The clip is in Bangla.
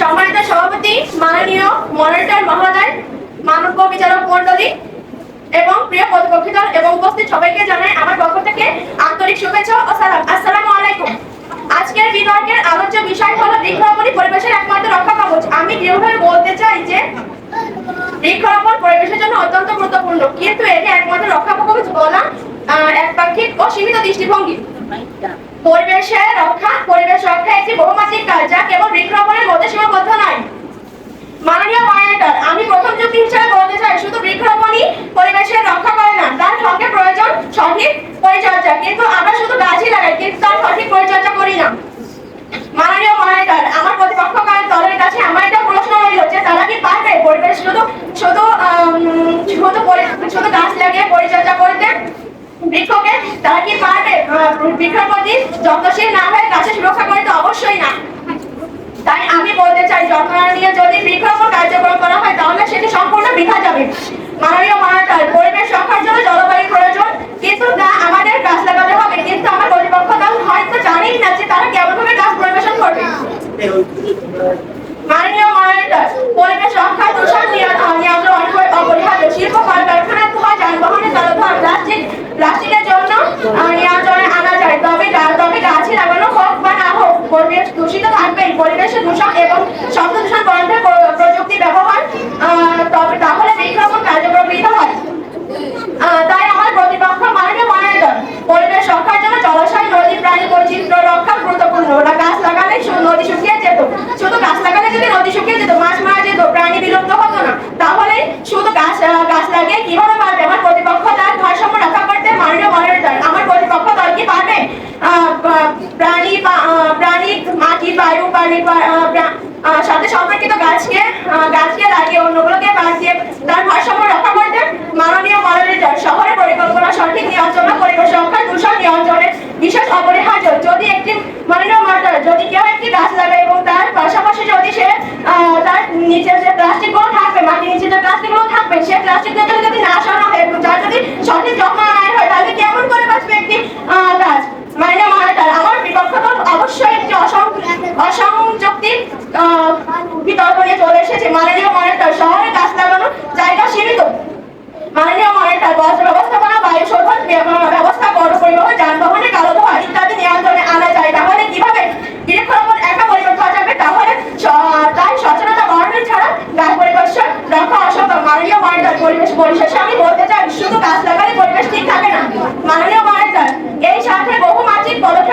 সম্মানিত সভাপতি, মাননীয় মনিটর মহোদয় মানব বিচারক মন্ডলী এবং প্রিয় প্রতিপক্ষিত এবং উপস্থিত সবাইকে জানাই আমার পক্ষ থেকে আন্তরিক শুভেচ্ছা ও সালাম। আসসালামু আলাইকুম। আজকের বিতর্কের আলোচ্য বিষয় হলো বৃক্ষরোপণই পরিবেশের একমাত্র রক্ষা কবচ আমি দৃঢ়ভাবে বলতে চাই যে বৃক্ষরোপণ পরিবেশের জন্য অত্যন্ত গুরুত্বপূর্ণ, কিন্তু এটি একমাত্র রক্ষা কবচ বলা একপাক্ষিক ও সীমিত দৃষ্টিভঙ্গি। পরিবেশের রক্ষা, পরিবেশ রক্ষা একটি বহুমাত্রিক কাজ, যা কেবল বৃক্ষরোপণের মধ্যে সীমাবদ্ধ নয় মাননীয় মনিটর আমি প্রথম যুক্তি হিসেবে বলতে চাই শুধু বৃক্ষরোপণই পরিবেশের রক্ষা করে না তার সঙ্গে প্রয়োজন সঠিক পরিচর্যা কিন্তু আমরা শুধু গাছই লাগাই কিন্তু তার সঠিক পরিচর্যা করি না মাননীয় মনিটর আমার প্রতিপক্ষ দলের কাছে আমার একটা প্রশ্ন রইল যে তারা কি পারবে পরিবেশ শুধু শুধু আম, শুধু পরি- শুধু গাছ লাগিয়ে পরিচর্যা করতে বৃক্ষকে তারা কি পারবে প্রতি যত্নশীল না হয়ে গাছের সুরক্ষা করতে অবশ্যই না। তাই আমি বলতে চাই যত্ন যদি বৃক্ষরোপণ কার্যক্রম করা হয়, তাহলে সেটি সম্পূর্ণ বৃথা যাবে। মাননীয় মহাকাল পরিবেশ রক্ষার জন্য জলবায়ু প্রয়োজন। কিন্তু তা আমাদের গাছ লাগাতে হবে, কিন্তু আমার প্রতিপক্ষ দল হয়তো জানেই না যে তারা কেমন ভাবে গাছ পরিবেশন করবে। মাননীয় পরিবেশ রক্ষা দূষণ নিয়ন্ত্রণ অপরিহার্য শিল্প যানবাহনের প্লাস্টিকের জন্য আহ, নিয়ন্ত্রণে আনা যায় তবে গা- তবে গাছে লাগানো হোক বা না হোক পরিবেশ দূষিত থাকবেই পরিবেশ দূষণ এবং শব্দ দূষণ বন্ধে প্রযুক্তি ব্যবহার তবে তাহলে বৃক্ষরোপণ কার্যক্রম বৃদ্ধ হয়। তাই আমার প্রতিপক্ষ মাননীয় মনোনয়ন পরিবেশ রক্ষার জন্য জলাশয়, নদী, প্রাণী বৈচিত্র্য রক্ষা গুরুত্বপূর্ণ। ওরা গাছ লাগালে নদী শুকিয়ে যেত। শুধু গাছ লাগালে যদি নদী শুকিয়ে যেত, মাছ মারা যেত, প্রাণী বিলুপ্ত হতো না, তাহলে শুধু গাছ গাছ লাগিয়ে কীভাবে পারবে? আমার প্রতিপক্ষ তার ভারসাম্য রক্ষা করতে মাননীয় মনোনয়ন আমার প্রতিপক্ষ দল কি পারবে? প্রাণী বা- আহ, প্রাণী মাটি বায়ু পানি সাথে সম্পর্কিত গাছকে গাছকে লাগিয়ে অন্যগুলোকে পরিশেষে আমি বলতে চাই, শুধু গাছ লাগালে পরিবেশ ঠিক থাকে না। মাননীয় মহারাজ এই সাথে বহু মাসিক পদক্ষেপ